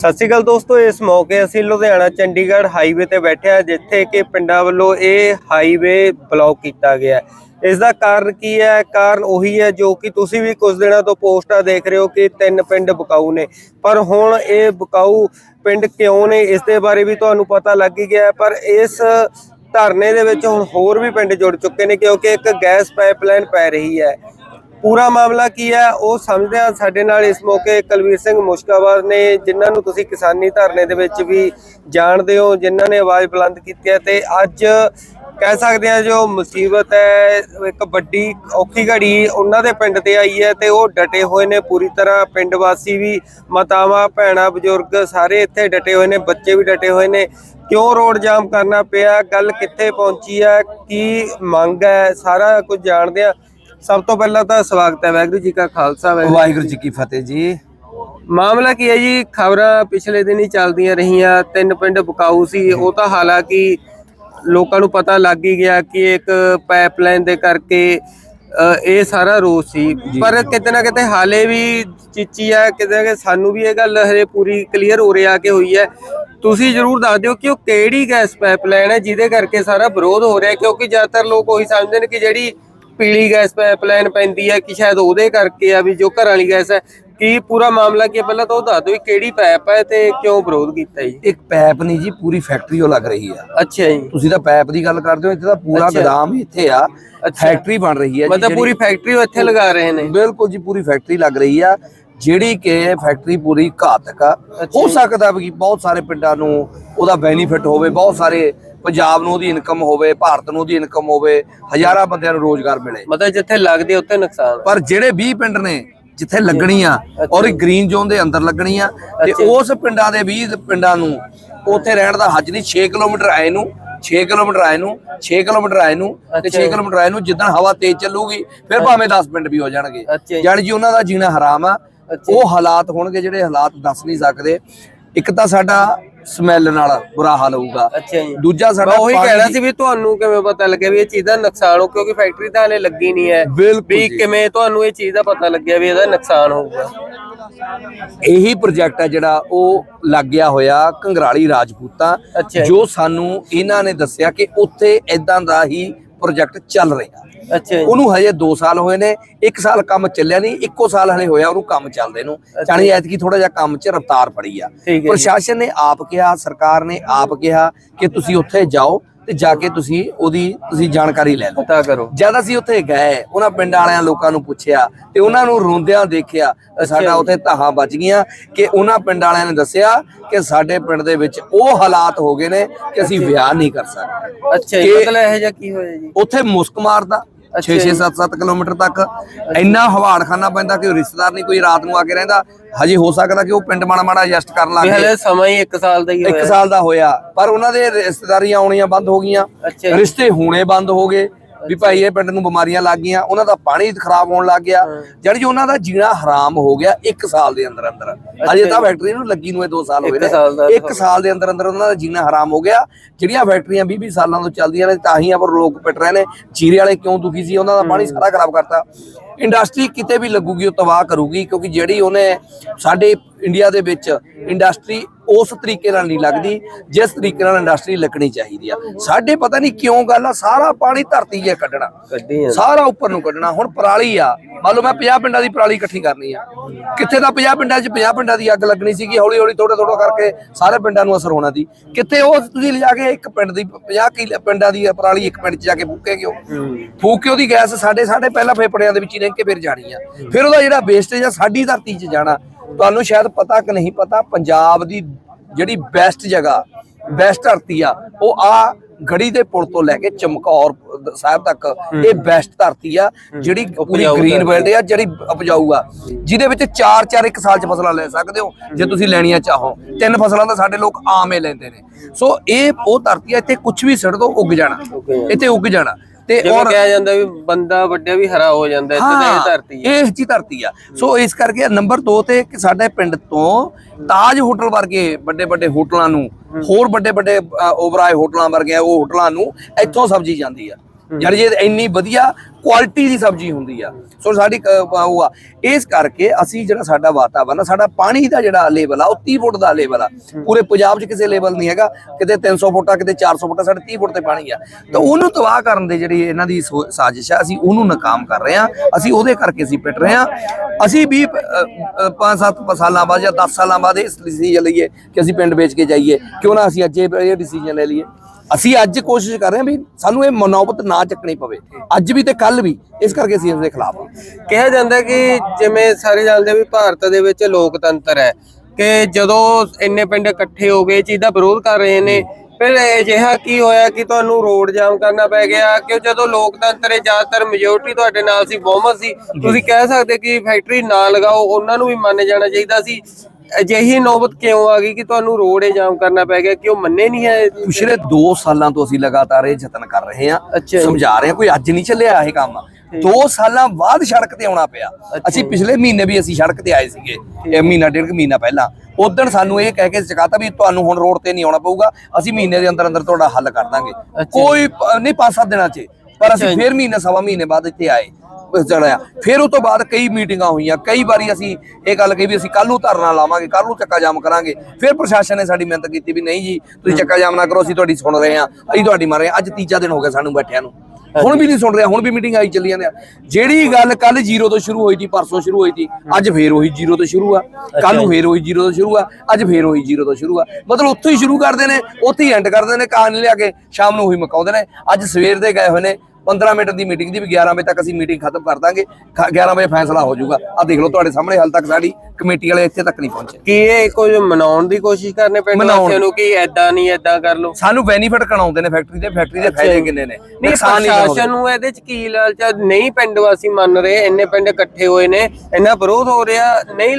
ਸਤਿ ਸ਼੍ਰੀ ਅਕਾਲ ਦੋਸਤੋ, ਇਸ ਮੌਕੇ ਅਸੀਂ ਲੁਧਿਆਣਾ ਚੰਡੀਗੜ੍ਹ ਹਾਈਵੇ ਤੇ ਬੈਠੇ ਹਾਂ, ਜਿੱਥੇ ਕਿ ਪਿੰਡਾਂ ਵੱਲੋਂ ਇਹ ਹਾਈਵੇ ਬਲੌਕ ਕੀਤਾ ਗਿਆ ਹੈ। ਇਸ ਦਾ ਕਾਰਨ ਕੀ ਹੈ? ਕਾਰਨ ਉਹੀ ਹੈ ਜੋ ਕਿ ਤੁਸੀਂ ਵੀ ਕੁਝ ਦਿਨਾਂ ਤੋਂ ਪੋਸਟਾਂ ਦੇਖ ਰਹੇ ਹੋ ਕਿ ਤਿੰਨ ਪਿੰਡ ਬਕਾਊ ਨੇ। ਪਰ ਹੁਣ ਇਹ ਬਕਾਊ ਪਿੰਡ ਕਿਉਂ ਨੇ, ਇਸ ਦੇ ਬਾਰੇ ਵੀ ਤੁਹਾਨੂੰ ਪਤਾ ਲੱਗ ਹੀ ਗਿਆ ਪਰ ਇਸ ਧਰਨੇ ਦੇ ਵਿੱਚ ਹੁਣ ਹੋਰ ਵੀ ਪਿੰਡ ਜੁੜ ਚੁੱਕੇ ਨੇ, ਕਿਉਂਕਿ ਇੱਕ ਗੈਸ ਪਾਈਪਲਾਈਨ ਪੈ ਰਹੀ ਹੈ। ਪੂਰਾ ਮਾਮਲਾ ਕੀ ਹੈ? ਉਹ ਸਮਝਦੇ ਹਾਂ ਸਾਡੇ ਨਾਲ ਇਸ ਮੌਕੇ ਕੁਲਵੀਰ ਸਿੰਘ ਮੁਸ਼ਕਾਬਾਦ ਨੇ, ਜਿਨ੍ਹਾਂ ਨੂੰ ਤੁਸੀਂ ਕਿਸਾਨੀ ਧਰਨੇ ਦੇ ਵਿੱਚ ਵੀ ਜਾਣਦੇ ਹੋ, ਜਿਨ੍ਹਾਂ ਨੇ ਆਵਾਜ਼ ਬੁਲੰਦ ਕੀਤੀ ਹੈ ਤੇ ਅੱਜ ਕਹਿ ਸਕਦੇ ਹਾਂ ਜੋ ਮੁਸੀਬਤ ਹੈ, ਇੱਕ ਵੱਡੀ ਔਖੀ ਘੜੀ ਉਹਨਾਂ ਦੇ ਪਿੰਡ ਤੇ ਆਈ ਹੈ ਤੇ ਉਹ ਡਟੇ ਹੋਏ ਨੇ ਪੂਰੀ ਤਰ੍ਹਾਂ। ਪਿੰਡ ਵਾਸੀ ਵੀ, ਮਾਤਾਵਾਂ, ਭੈਣਾਂ, ਬਜ਼ੁਰਗ ਸਾਰੇ ਇੱਥੇ ਡਟੇ ਹੋਏ ਨੇ, ਬੱਚੇ ਵੀ ਡਟੇ ਹੋਏ ਨੇ। ਕਿਉਂ ਰੋਡ ਜਾਮ ਕਰਨਾ ਪਿਆ? ਗੱਲ ਕਿੱਥੇ ਪਹੁੰਚੀ ਹੈ? ਕੀ ਮੰਗ ਹੈ? ਸਾਰਾ ਕੁਝ ਜਾਣਦੇ ਆ ਸਭ ਤੋਂ ਪਹਿਲਾਂ ਤਾਂ ਸਵਾਗਤ ਹੈ ਵਾਹਿਗੁਰੂ ਜੀ ਕਾ ਖਾਲਸਾ ਵਾਹਿਗੁਰੂ ਜੀ ਕੀ ਫਤਿਹ। ਜੀ। ਮਾਮਲਾ ਕੀ ਹੈ ਜੀ? ਖਬਰਾਂ ਪਿਛਲੇ ਦਿਨ ਹੀ ਚੱਲਦੀਆਂ ਰਹੀਆਂ ਤਿੰਨ ਪਿੰਡ ਬਕਾਊ ਸੀ। ਉਹ ਤਾਂ ਹਾਲਾਂਕਿ ਲੋਕਾਂ ਨੂੰ ਪਤਾ ਲੱਗ ਹੀ ਗਿਆ ਕਿ ਇੱਕ ਪਾਈਪਲਾਈਨ ਦੇ ਕਰਕੇ ਇਹ ਸਾਰਾ ਰੋਸ ਸੀ। ਪਰ ਕਿਤੇ ਨਾ ਕਿਤੇ ਹਾਲੇ ਵੀ ਚੀਚੀ ਹੈ ਕਿਤੇ ਕਿਤੇ ਸਾਨੂੰ ਵੀ ਇਹ ਗੱਲ ਹਰੇ ਪੂਰੀ ਕਲੀਅਰ ਹੋ ਰਿਹਾ ਕਿ ਹੋਈ ਹੈ। ਤੁਸੀਂ ਜਰੂਰ ਦੱਸ ਦਿਓ ਕਿ ਉਹ ਕਿਹੜੀ ਗੈਸ ਪਾਈਪਲਾਈਨ ਹੈ ਜਿਹਦੇ ਕਰਕੇ ਸਾਰਾ ਵਿਰੋਧ ਹੋ ਰਿਹਾ ਕਿਉਂਕਿ ਜ਼ਿਆਦਾਤਰ ਲੋਕ ਉਹੀ ਸਮਝਦੇ ਨੇ ਕਿ ਜਿਹੜੀ ਪੀਲੀ ਗੈਸ ਪਾਈਪਲਾਈਨ ਪੈਂਦੀ ਹੈ ਕਿ ਸ਼ਾਇਦ ਉਹਦੇ ਕਰਕੇ ਆ ਵੀ ਜੋ ਘਰ ਵਾਲੀ ਗੈਸ ਹੈ ਕੀ ਪੂਰਾ ਮਾਮਲਾ ਕੀ ਹੈ? ਪਹਿਲਾਂ ਤਾਂ ਉਹ ਦੱਸ ਦਿਓ ਵੀ ਕਿਹੜੀ ਪਾਈਪ ਹੈ ਤੇ ਕਿਉਂ ਵਿਰੋਧ ਕੀਤਾ ਜੀ? ਇੱਕ ਪੈਪ ਨਹੀਂ ਜੀ ਪੂਰੀ ਫੈਕਟਰੀ ਉਹ ਲੱਗ ਰਹੀ ਆ। ਅੱਛਾ ਜੀ। ਤੁਸੀਂ ਤਾਂ ਪੈਪ ਦੀ ਗੱਲ ਕਰਦੇ ਹੋ ਇੱਥੇ ਤਾਂ ਪੂਰਾ ਅੱਛਾ। ਗੋਦਾਮ ਹੀ ਇੱਥੇ ਆ। ਫੈਕਟਰੀ ਬਣ ਰਹੀ ਹੈ ਜੀ ਮਤਲਬ ਪੂਰੀ ਫੈਕਟਰੀ ਉਹ ਇੱਥੇ ਲਗਾ ਰਹੇ ਨੇ। ਬਿਲਕੁਲ ਜੀ ਪੂਰੀ ਫੈਕਟਰੀ ਲੱਗ ਰਹੀ ਆ ਜਿਹੜੀ ਕਿ ਫੈਕਟਰੀ ਪੂਰੀ ਘਾਤਕ ਆ। ਹੋ ਸਕਦਾ ਵੀ ਬਹੁਤ ਸਾਰੇ ਪਿੰਡਾਂ ਨੂੰ ਉਹਦਾ ਬੈਨੀਫਿਟ ਹੋਵੇ ਬਹੁਤ ਸਾਰੇ ਪੰਜਾਬ ਨੂੰ ਉਹਦੀ ਇਨਕਮ ਹੋਵੇ ਭਾਰਤ ਨੂੰ ਉਹਦੀ ਇਨਕਮ ਹੋਵੇ ਹਜ਼ਾਰਾਂ ਬੰਦਿਆਂ ਨੂੰ ਰੋਜ਼ਗਾਰ ਮਿਲੇ। ਮਤਲਬ ਜਿੱਥੇ ਲੱਗਦੀ ਉੱਥੇ ਨੁਕਸਾਨ ਪਰ ਜਿਹੜੇ 20 ਪਿੰਡ ਨੇ ਜਿੱਥੇ ਲੱਗਣੀ ਆ ਔਰ ਇਹ ਗ੍ਰੀਨ ਜ਼ੋਨ ਦੇ ਅੰਦਰ ਲੱਗਣੀ ਆ ਤੇ ਉਸ ਪਿੰਡਾਂ ਦੇ 20 ਪਿੰਡਾਂ ਨੂੰ ਉੱਥੇ ਰਹਿਣ ਦਾ ਹੱਜ ਨਹੀਂ। 6 ਕਿਲੋਮੀਟਰ ਆਏ ਨੂੰ 6 ਕਿਲੋਮੀਟਰ ਆਏ ਨੂੰ 6 ਕਿਲੋਮੀਟਰ ਆਏ ਨੂੰ ਤੇ 6 ਕਿਲੋਮੀਟਰ ਆਏ ਨੂੰ ਜਿੱਦਣ ਹਵਾ ਤੇਜ਼ ਚੱਲੂਗੀ ਫਿਰ ਭਾਵੇਂ 10 ਪਿੰਡ ਵੀ ਹੋ ਜਾਣਗੇ। ਅੱਛਾ ਜੀ। ਜਾਣੀ ਜੀ ਉਹਨਾਂ ਦਾ ਜੀਣਾ ਹਰਾਮ ਆ। ਉਹ ਹਾਲਾਤ ਹੋਣਗੇ ਜਿਹੜੇ ਹਾਲਾਤ ਦੱਸ ਨਹੀਂ ਸਕਦੇ। ਇੱਕ ਤਾਂ ਸਾਡਾ ਸਮੈਲ ਨਾਲ ਬੁਰਾ ਹਾਲ ਹੋਊਗਾ। ਅੱਛਾ ਜੀ। ਦੂਜਾ ਸਾਡਾ ਉਹੀ ਕਹਿਣਾ ਦੀ- ਸੀ ਵੀ ਤੁਹਾਨੂੰ ਕਿਵੇਂ ਪਤਾ ਲੱਗਿਆ ਵੀ ਇਹ ਚੀਜ਼ ਦਾ ਨੁਕਸਾਨ ਹੋ ਕਿਉਂਕਿ ਫੈਕਟਰੀ ਤਾਂ ਹਲੇ ਲੱਗੀ ਨਹੀਂ ਹੈ। ਵੀ। ਕਿਵੇਂ ਤੁਹਾਨੂੰ ਇਹ ਚੀਜ਼ ਦਾ ਪਤਾ ਲੱਗਿਆ ਵੀ ਇਹਦਾ ਨੁਕਸਾਨ ਹੋਊਗਾ। ਇਹੀ ਪ੍ਰੋਜੈਕਟ ਹੈ ਜਿਹੜਾ ਉਹ ਲੱਗ ਗਿਆ ਹੋਇਆ ਕੰਗਰਾਲੀ ਰਾਜਪੂਤਾਂ। ਜੋ। ਸਾਨੂੰ ਇਹਨਾਂ ਨੇ ਦੱਸਿਆ ਕਿ ਉੱਥੇ ਇਦਾਂ ਦਾ ਹੀ ਪ੍ਰੋਜੈਕਟ ਚੱਲ ਰਿਹਾ। ਅੱਛਾ ਜੀ। ਉਹਨੂੰ ਹਜੇ 2 ਸਾਲ ਹੋਏ ਨੇ 1 ਸਾਲ ਕੰਮ ਚੱਲਿਆ ਨਹੀਂ ਇੱਕੋ ਸਾਲ ਹਲੇ ਹੋਇਆ ਉਹਨੂੰ ਕੰਮ ਚੱਲਦੇ ਨੂੰ। ਚਾਣੀ ਐਤਕੀ ਥੋੜਾ ਜਿਹਾ ਕੰਮ 'ਚ ਰਫਤਾਰ ਫੜੀ ਆ। ਠੀਕ ਹੈ ਜੀ। ਪ੍ਰਸ਼ਾਸਨ ਨੇ ਆਪ ਕਿਹਾ ਸਰਕਾਰ ਨੇ ਆਪ ਕਿਹਾ ਕਿ ਤੁਸੀਂ ਉੱਥੇ ਜਾਓ ਤੇ ਜਾ ਕੇ ਤੁਸੀਂ ਉਹਦੀ ਤੁਸੀਂ ਜਾਣਕਾਰੀ ਲੈ ਲਓ। ਪਤਾ ਕਰੋ। ਜਦ ਅਸੀਂ ਉੱਥੇ ਗਏ ਉਹਨਾਂ ਪਿੰਡ ਵਾਲਿਆਂ ਲੋਕਾਂ ਨੂੰ ਪੁੱਛਿਆ ਤੇ ਉਹਨਾਂ ਨੂੰ ਰੋਂਦਿਆਂ ਦੇਖਿਆ ਸਾਡਾ ਉੱਥੇ ਧਾਹਾਂ ਵੱਜ ਗਈਆਂ ਕਿ ਉਹਨਾਂ ਪਿੰਡ ਵਾਲਿਆਂ ਨੇ ਦੱਸਿਆ ਕਿ ਸਾਡੇ ਪਿੰਡ ਦੇ ਵਿੱਚ ਉਹ ਹਾਲਾਤ ਹੋ ਗਏ ਨੇ ਕਿ ਅਸੀਂ ਵਿਆਹ ਨਹੀਂ ਕਰ ਸਕਦੇ। ਅੱਛਾ ਜੀ ਕਿ- ਮਤਲਬ ਇਹੋ ਜਿਹਾ ਕੀ ਹੋਇਆ ਜੀ? ਉੱਥੇ ਮੁਸਕ ਮਾਰਦਾ। 6 6 7 7 ਕਿਲੋਮੀਟਰ ਤੱਕ ਇੰਨਾ ਹਵਾੜ ਖਾਨਾ ਪੈਂਦਾ ਕਿ ਰਿਸ਼ਤੇਦਾਰ ਨਹੀਂ ਕੋਈ ਰਾਤ ਨੂੰ ਆ ਕੇ ਰਹਿੰਦਾ। ਹਜੇ ਹੋ ਸਕਦਾ ਕਿ ਉਹ ਪਿੰਡ ਮਾੜਾ ਮਾੜਾ ਐਡਜਸਟ ਕਰਨ ਲੱਗ ਗਏ ਹਲੇ ਸਮਾਂ ਹੀ 1 ਸਾਲ ਦਾ ਹੀ ਹੋਇਆ। ਸਾਲ ਦਾ ਹੋਇਆ ਪਰ ਉਹਨਾਂ ਦੇ ਰਿਸ਼ਤੇਦਾਰੀਆਂ ਆਉਣੀਆਂ ਬੰਦ ਹੋ ਗਈਆਂ। ਰਿਸ਼ਤੇ ਹੋਣੇ ਬੰਦ ਹੋ ਗਏ। ਵੀ ਭਾਈ ਇਹ ਪਿੰਡ ਨੂੰ ਬਿਮਾਰੀਆਂ ਲੱਗ ਗਈਆਂ ਉਹਨਾਂ ਦਾ ਪਾਣੀ ਖਰਾਬ ਹੋਣ ਲੱਗ ਗਿਆ। ਕਿ ਉਹਨਾਂ ਦਾ ਜੀਣਾ ਹਰਾਮ ਹੋ ਗਿਆ 1 ਸਾਲ ਦੇ ਅੰਦਰ ਅੰਦਰ। ਅਜੇ ਤਾਂ ਫੈਕਟਰੀ ਨੂੰ ਲੱਗੀ ਨੂੰ ਇਹ 2 ਸਾਲ ਹੋਏ ਇੱਕ ਸਾਲ ਦਾ ਨੇ 1 ਸਾਲ ਦੇ ਅੰਦਰ ਅੰਦਰ ਉਹਨਾਂ ਦਾ ਜੀਣਾ ਹਰਾਮ ਹੋ ਗਿਆ। ਜਿਹੜੀਆਂ ਫੈਕਟਰੀਆਂ 20 20 ਸਾਲਾਂ ਤੋਂ ਚੱਲਦੀਆਂ ਨੇ ਤਾਂ ਹੀ ਆ ਪਰ ਲੋਕ ਪਿਟ ਰਹੇ ਨੇ। ਜੀਰੇ ਵਾਲੇ ਕਿਉਂ ਦੁਖੀ ਸੀ? ਉਹਨਾਂ ਦਾ ਪਾਣੀ ਸਾਰਾ ਖਰਾਬ ਕਰਤਾ। ਇੰਡਸਟਰੀ ਕਿਤੇ ਵੀ ਲੱਗੂਗੀ ਉਹ ਤਬਾਹ ਕਰੂਗੀ ਕਿਉਂਕਿ ਜਿਹੜੀ ਉਹਨੇ ਸਾਡੇ ਇੰਡੀਆ ਦੇ ਵਿੱਚ ਇੰਡਸਟਰੀ ਉਸ ਤਰੀਕੇ ਨਾਲ ਨਹੀਂ ਲੱਗਦੀ ਜਿਸ ਤਰੀਕੇ ਨਾਲ ਇੰਡਸਟਰੀ ਲੱਗਣੀ ਚਾਹੀਦੀ ਆ। ਸਾਡੇ ਪਤਾ ਨਹੀਂ ਕਿਉਂ ਗੱਲ ਆ ਸਾਰਾ ਪਾਣੀ ਧਰਤੀ 'ਚ ਕੱਢਣਾ। ਸਾਰਾ ਉੱਪਰ ਨੂੰ ਕੱਢਣਾ। ਹੁਣ ਪਰਾਲੀ ਆ ਮੰਨ ਲਓ ਮੈਂ 50 ਪਿੰਡਾਂ ਦੀ ਪਰਾਲੀ ਇਕੱਠੀ ਕਰਨੀ ਆ। ਕਿੱਥੇ ਤਾਂ 50 ਪਿੰਡਾਂ 'ਚ 50 ਪਿੰਡਾਂ ਦੀ ਅੱਗ ਲੱਗਣੀ ਸੀਗੀ ਹੌਲੀ ਹੌਲੀ ਥੋੜਾ ਥੋੜਾ ਕਰਕੇ ਸਾਰੇ ਪਿੰਡਾਂ ਨੂੰ ਅਸਰ ਹੋਣਾ ਸੀ। ਕਿੱਥੇ ਉਹ ਤੁਸੀਂ ਲਿਜਾ ਕੇ ਇੱਕ ਪਿੰਡ ਦੀ 50 ਕੀ ਪਿੰਡਾਂ ਦੀ ਪਰਾਲੀ ਇੱਕ ਪਿੰਡ 'ਚ ਜਾ ਕੇ ਫੂਕੇਗੇ ਉਹ। ਫੂਕ ਕੇ ਉਹਦੀ ਗੈਸ ਸਾਡੇ ਸਾਡੇ ਪਹਿਲਾਂ ਫੇਫੜਿਆਂ ਦੇ ਵਿੱਚ ਹੀ ਕੇ ਫਿਰ ਜਾਣੀ ਆ। ਫਿਰ ਉਹਦਾ ਜਿਹੜਾ ਵੇਸਟੇਜ ਆ ਸਾਡੀ ਧਰਤੀ 'ਚ ਜਾਣਾ। ਤੁਹਾਨੂੰ ਸ਼ਾਇਦ ਪਤਾ ਕਿ ਨਹੀਂ ਪਤਾ ਪੰਜਾਬ ਦੀ ਜਿਹੜੀ ਬੈਸਟ ਜਗ੍ਹਾ ਬੈਸਟ ਧਰਤੀ ਆ ਉਹ ਆ ਗੜੀ ਦੇ ਪੁਲ ਤੋਂ ਲੈ ਕੇ ਚਮਕੌਰ ਸਾਹਿਬ ਤੱਕ। ਇਹ ਬੈਸਟ ਧਰਤੀ ਆ ਜਿਹੜੀ ਪੂਰੀ ਗ੍ਰੀਨ। ਵਰਲਡ ਆ। ਜਿਹੜੀ ਉਪਜਾਊ ਆ। ਜਿਹਦੇ ਵਿੱਚ 4-4 ਇੱਕ ਸਾਲ ਚ ਫਸਲਾਂ ਲੈ ਸਕਦੇ ਹੋ ਜੇ ਤੁਸੀਂ ਲੈਣੀਆਂ ਚਾਹੋ। ਤਿੰਨ ਫਸਲਾਂ ਤਾਂ ਸਾਡੇ ਲੋਕ ਆਮ ਹੀ ਲੈਂਦੇ ਨੇ। ਸੋ ਇਹ ਉਹ ਧਰਤੀ ਆ ਇੱਥੇ ਕੁਝ ਵੀ ਸਿੱਟ ਦੋ ਉੱਗ ਜਾਣਾ। ਇੱਥੇ ਉੱਗ ਜਾਣਾ। ਤੇ ਜਿਵੇਂ ਕਿਹਾ ਜਾਂਦਾ ਵੀ ਬੰਦਾ ਵੱਡਿਆ ਵੀ ਹਰਾ ਹੋ ਜਾਂਦਾ ਇੱਥੇ ਤਾਂ ਇਹ ਧਰਤੀ ਹੈ ਇਹ ਜੀ ਧਰਤੀ ਆ। ਸੋ ਇਸ ਕਰਕੇ ਨੰਬਰ 2 ਤੇ ਕਿ ਸਾਡੇ ਪਿੰਡ ਤੋਂ ਤਾਜ ਹੋਟਲ ਵਰਗੇ ਵੱਡੇ ਵੱਡੇ ਹੋਟਲਾਂ ਨੂੰ ਹੋਰ ਵੱਡੇ ਵੱਡੇ ਓਬਰਾਏ ਹੋਟਲਾਂ ਵਰਗੇ ਉਹ ਹੋਟਲਾਂ ਨੂੰ ਇੱਥੋਂ ਸਬਜ਼ੀ ਜਾਂਦੀ ਆ। ਯਾਰ ਜੇ ਇੰਨੀ ਵਧੀਆ ਕੁਆਲਿਟੀ ਦੀ ਸਬਜ਼ੀ ਹੁੰਦੀ ਆ। ਸੋ ਸਾਡੀ ਉਹ ਆ। ਇਸ ਕਰਕੇ ਅਸੀਂ ਜਿਹੜਾ ਸਾਡਾ ਵਾਤਾਵਰਨ ਸਾਡਾ ਪਾਣੀ ਦਾ ਜਿਹੜਾ ਲੈਵਲ ਆ ਉਹ 30 ਫੁੱਟ ਦਾ ਲੈਵਲ ਆ। ਪੂਰੇ ਪੰਜਾਬ 'ਚ ਕਿਸੇ ਲੈਵਲ ਨਹੀਂ ਹੈਗਾ। ਕਿਤੇ 300 ਫੁੱਟ ਆ ਕਿਤੇ 400 ਫੁੱਟ ਆ ਸਾਡੇ 30 ਫੁੱਟ ਤੇ ਪਾਣੀ ਆ। ਤਾਂ ਉਹਨੂੰ ਤਬਾਹ ਕਰਨ ਦੇ ਜਿਹੜੀ ਇਹਨਾਂ ਦੀ ਸਾਜ਼ਿਸ਼ ਆ ਅਸੀਂ ਉਹਨੂੰ ਨਾਕਾਮ ਕਰ ਰਹੇ ਆ। ਅਸੀਂ ਉਹਦੇ ਕਰਕੇ ਅਸੀਂ ਪਿੱਟ ਰਹੇ ਆ। ਅਸੀਂ ਵੀ 5-7 ਸਾਲਾਂ ਬਾਅਦ ਜਾਂ 10 ਸਾਲਾਂ ਬਾਅਦ ਇਸ ਡਿਸੀਜਨ ਲਈਏ ਕਿ ਅਸੀਂ ਪਿੰਡ ਵੇਚ ਕੇ ਜਾਈਏ। ਕਿਉਂ ਨਾ ਅਸੀਂ ਅੱਜ ਇਹ ਇਹ ਡਿਸੀਜਨ ਲੈ ਲਈਏ। ਅਸੀਂ ਅੱਜ ਕੋਸ਼ਿਸ਼ ਕਰ ਰਹੇ ਹਾਂ ਵੀ ਸਾਨੂੰ ਇਹ ਮਨੌਬਤ ਨਾ ਚੱਕਣੀ ਪਵੇ। ਅੱਜ ਵੀ ਤੇ ਕੱਲ ਵੀ ਇਸ ਕਰਕੇ ਅਸੀਂ ਇਸ ਦੇ ਖਿਲਾਫ ਕਿਹਾ ਜਾਂਦਾ ਕਿ ਜਿਵੇਂ ਸਾਰੇ ਜਾਣਦੇ ਵੀ ਭਾਰਤ ਦੇ ਵਿੱਚ ਲੋਕਤੰਤਰ ਹੈ ਕਿ ਜਦੋਂ ਇੰਨੇ ਪਿੰਡ ਇਕੱਠੇ ਹੋ ਗਏ ਚੀਜ਼ ਦਾ ਵਿਰੋਧ ਕਰ ਰਹੇ ਨੇ। ਫਿਰ ਅਜਿਹਾ ਕੀ ਹੋਇਆ ਕਿ ਤੁਹਾਨੂੰ ਰੋਡ ਜਾਮ ਕਰਨਾ ਪੈ ਗਿਆ ਕਿ ਜਦੋਂ ਲੋਕਤੰਤਰ ਹੈ ਜ਼ਿਆਦਾਤਰ ਮੈਜੋਰਟੀ ਤੁਹਾਡੇ ਨਾਲ ਸੀ ਬਹੁਮਤ ਸੀ। ਤੁਸੀਂ ਕਹਿ ਸਕਦੇ ਕਿ ਫੈਕਟਰੀ ਨਾ ਲਗਾਓ ਉਹਨਾਂ ਨੂੰ ਵੀ ਮੰਨ ਜਾਣਾ ਚਾਹੀਦਾ ਸੀ। ਅਜਿਹੀ ਨੌਬਤ ਕਿਉਂ ਆ ਗਈ ਕਿ ਤੁਹਾਨੂੰ ਰੋਡ ਹੀ ਜਾਮ ਕਰਨਾ ਪੈ ਗਿਆ? ਕਿ ਉਹ ਮੰਨੇ ਨਹੀਂ ਹੈ? ਪਿਛਲੇ 2 ਸਾਲਾਂ ਤੋਂ ਅਸੀਂ ਲਗਾਤਾਰ ਇਹ ਯਤਨ ਕਰ ਰਹੇ ਹਾਂ। ਸਮਝਾ ਰਹੇ ਹਾਂ ਕੋਈ ਅੱਜ ਨਹੀਂ ਚੱਲਿਆ ਇਹ ਕੰਮ। 2 ਸਾਲਾਂ ਬਾਅਦ ਸੜਕ ਤੇ ਆਉਣਾ ਪਿਆ। ਅਸੀਂ ਪਿਛਲੇ ਮਹੀਨੇ ਵੀ ਅਸੀਂ ਸੜਕ ਤੇ ਆਏ ਸੀਗੇ ਇਹ ਮਹੀਨਾ ਡੇਢ ਮਹੀਨਾ ਪਹਿਲਾਂ। ਉਦੋਂ ਸਾਨੂੰ ਇਹ ਕਹਿ ਕੇ ਚਕਾਤਾ ਵੀ ਤੁਹਾਨੂੰ ਹੁਣ ਰੋਡ ਤੇ ਨਹੀਂ ਆਉਣਾ ਪਊਗਾ ਅਸੀਂ ਮਹੀਨੇ ਦੇ ਅੰਦਰ ਅੰਦਰ ਤੁਹਾਡਾ ਹੱਲ ਕਰ ਦਾਂਗੇ। ਕੋਈ ਨਹੀਂ 5-7 ਦਿਨਾਂ 'ਚ। ਪਰ ਅਸੀਂ ਫੇਰ ਮਹੀਨੇ ਸਵਾ ਮਹੀਨੇ ਬਾਅਦ ਇੱਥੇ ਆਏ ਚੜਿਆ ਫਿਰ ਉਹ ਤੋਂ ਬਾਅਦ ਕਈ ਮੀਟਿੰਗਾਂ ਹੋਈਆਂ ਕਈ ਵਾਰੀ ਅਸੀਂ ਇਹ ਗੱਲ ਕਹੀ ਵੀ ਅਸੀਂ ਕੱਲ ਨੂੰ ਧਰਨਾ ਲਾਵਾਂਗੇ ਕੱਲ ਨੂੰ ਚੱਕਾ ਜਾਮ ਕਰਾਂਗੇ। ਫਿਰ ਪ੍ਰਸ਼ਾਸਨ ਨੇ ਸਾਡੀ ਮਿਹਨਤ ਕੀਤੀ ਵੀ ਨਹੀਂ ਜੀ ਤੁਸੀਂ ਚੱਕਾ ਜਾਮ ਨਾ ਕਰੋ ਅਸੀਂ ਤੁਹਾਡੀ ਸੁਣ ਰਹੇ ਹਾਂ ਅਸੀਂ ਤੁਹਾਡੀ ਮੰਨ ਰਹੇ ਹਾਂ। ਅੱਜ ਤੀਜਾ ਦਿਨ ਹੋ ਗਿਆ ਸਾਨੂੰ ਬੈਠਿਆਂ ਨੂੰ। ਹੁਣ ਵੀ ਨਹੀਂ ਸੁਣ ਰਿਹਾ ਹੁਣ ਵੀ ਮੀਟਿੰਗ ਆਈ ਚੱਲੀ ਜਾਂਦੇ ਜਿਹੜੀ ਗੱਲ ਕੱਲ ਜ਼ੀਰੋ ਤੋਂ ਸ਼ੁਰੂ ਹੋਈ ਸੀ ਪਰਸੋਂ ਸ਼ੁਰੂ ਹੋਈ ਸੀ ਅੱਜ ਫੇਰ ਉਹੀ ਜ਼ੀਰੋ ਤੋਂ ਸ਼ੁਰੂ ਆ। ਕੱਲ ਨੂੰ ਫੇਰ ਉਹੀ ਜ਼ੀਰੋ ਤੋਂ ਸ਼ੁਰੂ ਆ ਅੱਜ ਫੇਰ ਉਹੀ ਜ਼ੀਰੋ ਤੋਂ ਸ਼ੁਰੂ ਆ। ਮਤਲਬ ਉੱਥੋਂ ਹੀ ਸ਼ੁਰੂ ਕਰਦੇ ਨੇ ਉੱਥੇ ਹੀ ਐਂਡ ਕਰਦੇ ਨੇ ਕਾਨ ਲਿਆ ਕੇ ਸ਼ਾਮ ਨੂੰ ਉਹੀ ਮੁਕਾਉਂਦੇ ਨੇ। ਅੱਜ ਸਵੇਰ ਦੇ ਗਏ ਹੋਏ ਨੇ 15 ਮਿੰਟ ਦੀ ਮੀਟਿੰਗ ਦੀ ਵੀ 11 ਵਜੇ ਤੱਕ ਅਸੀਂ ਮੀਟਿੰਗ ਖਤਮ ਕਰ ਦਾਂਗੇ। ਖ- 11 ਵਜੇ ਫੈਸਲਾ ਹੋ ਜਾਊਗਾ। ਆ ਦੇਖ ਲਓ ਤੁਹਾਡੇ ਸਾਹਮਣੇ ਹਾਲ ਤੱਕ ਸਾਡੀ ਕਮੇਟੀ ਵਾਲੇ ਇੱਥੇ ਤੱਕ ਨਹੀਂ ਪਹੁੰਚੇ। ਕਿ ਇਹ ਕੁਝ ਮਨਾਉਣ ਦੀ ਕੋਸ਼ਿਸ਼ ਕਰਨੇ ਪਿੰਡ। ਵਾਸੀਆਂ ਨੂੰ ਕਿ ਐਦਾਂ ਨਹੀਂ ਐਦਾਂ ਕਰ ਲਓ? ਸਾਨੂੰ ਬੈਨੀਫਿਟ ਕਣਾਉਂਦੇ ਨੇ ਫੈਕਟਰੀ ਦੇ ਫੈਕਟਰੀ ਦੇ ਫਾਇਦੇ ਕਿੰਨੇ ਨੇ? ਨਹੀਂ। ਪ੍ਰਸ਼ਾਸਨ ਨੂੰ ਇਹਦੇ ਚ ਕੀ ਲਾਲਚ? ਨਹੀਂ ਪਿੰਡ ਵਾਸੀ ਮੰਨ ਰਹੇ ਇੰਨੇ ਪਿੰਡ ਇਕੱਠੇ ਹੋਏ ਨੇ ਇੰਨਾ ਵਿਰੋਧ ਹੋ ਰਿਹਾ ਨਹੀਂ